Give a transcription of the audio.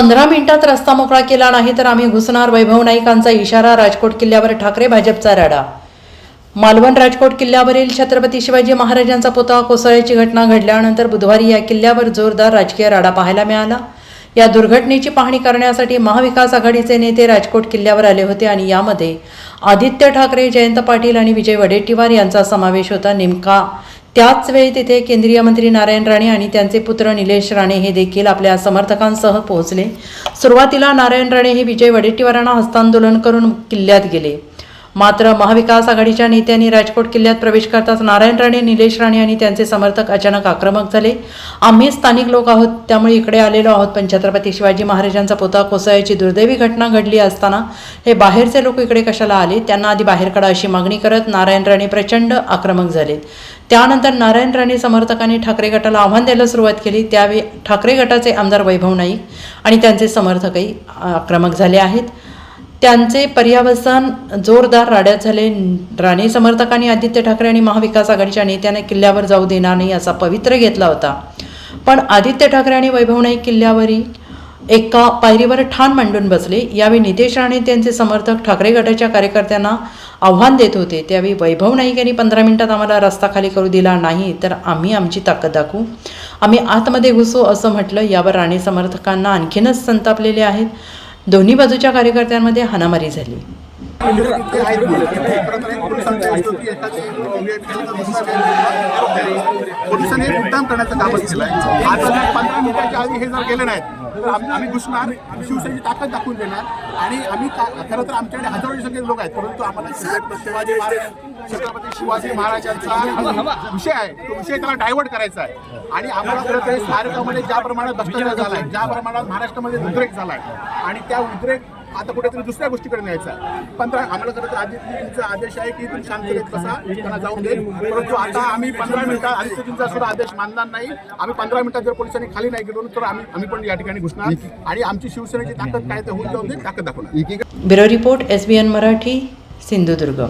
पंधरा मिनिटात रस्ता मोकळा केला नाही तर आम्ही घुसणार. वैभव नाईकांचा इशारा राजकोट किल्ल्यावर ठाकरे भाजपचा राडा. मालवण राजकोट किल्ल्यावरील छत्रपती शिवाजी महाराजांचा पुतळा कोसळ्याची घटना घडल्यानंतर बुधवारी या किल्ल्यावर जोरदार राजकीय राडा पाहायला मिळाला. या दुर्घटनेची पाहणी करण्यासाठी महाविकास आघाडीचे नेते राजकोट किल्ल्यावर आले होते आणि यामध्ये आदित्य ठाकरे जयंत पाटील आणि विजय वडेट्टीवार यांचा समावेश होता. नेमका त्याच वेळी तिथे केंद्रीय मंत्री नारायण राणे आणि त्यांचे पुत्र निलेश राणे हे देखील आपल्या समर्थकांसह पोहोचले. सुरुवातीला नारायण राणे हे विजय वडेट्टीवारांना हस्तांदोलन करून किल्ल्यात गेले. मात्र महाविकास आघाडीच्या नेत्यांनी राजकोट किल्ल्यात प्रवेश करताच नारायण राणे निलेश राणे आणि त्यांचे समर्थक अचानक आक्रमक झाले. आम्ही स्थानिक लोक आहोत त्यामुळे इकडे आलेलो आहोत. पण छत्रपती शिवाजी महाराजांचा पोता कोसळ्याची दुर्दैवी घटना घडली असताना हे बाहेरचे लोक इकडे कशाला आले? त्यांना आधी बाहेर काढा अशी मागणी करत नारायण राणे प्रचंड आक्रमक झाले. त्यानंतर नारायण राणे समर्थकांनी ठाकरे गटाला आव्हान द्यायला सुरुवात केली. त्यावेळी ठाकरे गटाचे आमदार वैभव नाईक आणि त्यांचे समर्थकही आक्रमक झाले आहेत. त्यांचे पर्यावसान जोरदार राड्यात झाले. राणे समर्थकांनी आदित्य ठाकरे आणि महाविकास आघाडीच्या नेत्याने किल्ल्यावर जाऊ देणार नाही असा पवित्र घेतला होता. पण आदित्य ठाकरे आणि वैभव नाईक किल्ल्यावरील एका पायरीवर ठाण मांडून बसले. यावेळी नितेश राणे त्यांचे समर्थक ठाकरे गटाच्या कार्यकर्त्यांना आव्हान देत होते. त्यावेळी वैभव नाईक यांनी पंधरा मिनिटात आम्हाला रस्ता खाली करू दिला नाही तर आम्ही आमची ताकद दाखवू. आम्ही आतमध्ये घुसू असं म्हटलं. यावर राणे समर्थकांना आणखीनच संतापलेले आहेत. दोन्ही बाजूच्या कार्यकर्त्यांमध्ये हानामारी झाली. पोलिसांनी मुद्दाम करण्याचं कामच केलं आहे पंधरा मिनिटाच्या आधी हे जर केले नाहीत तर आम- आम्ही घुसणार शिवसेनेची ताकद दाखवून देणार. आणि आम्ही खरं तर आमच्याकडे हजारोची संख्येत लोक आहेत परंतु आम्हाला शिवाजी महाराज छत्रपती शिवाजी महाराजांचा विषय आहे. तो विषय त्याला डायव्हर्ट करायचा आहे. आणि आम्हाला खरं तर स्मारकामध्ये ज्या प्रमाणात भ्रष्टाचार झालाय ज्या प्रमाणात महाराष्ट्रामध्ये उद्रेक झालाय आणि त्या उद्रेक आता कुठेतरी दुसऱ्या गोष्टीकडे न्यायचा पंधरा आम्हाला खरं तर आदित्यजींचा आदेश आहे की तुम्ही शांततेत बसा त्यांना जाऊन देईल परंतु आता आम्ही पंधरा मिनिटात आदित्यजींचा सुद्धा आदेश मानणार नाही. आम्ही पंधरा मिनिटात जर पोलिसांनी खाली नाही गेलो तर आम्ही आम्ही पण या ठिकाणी घुसणार. आणि आमची शिवसेनेची ताकद काय ते होऊन जाऊन दे ताकद दाखवणार. Bureau report S B N Marathi Sindhudurg.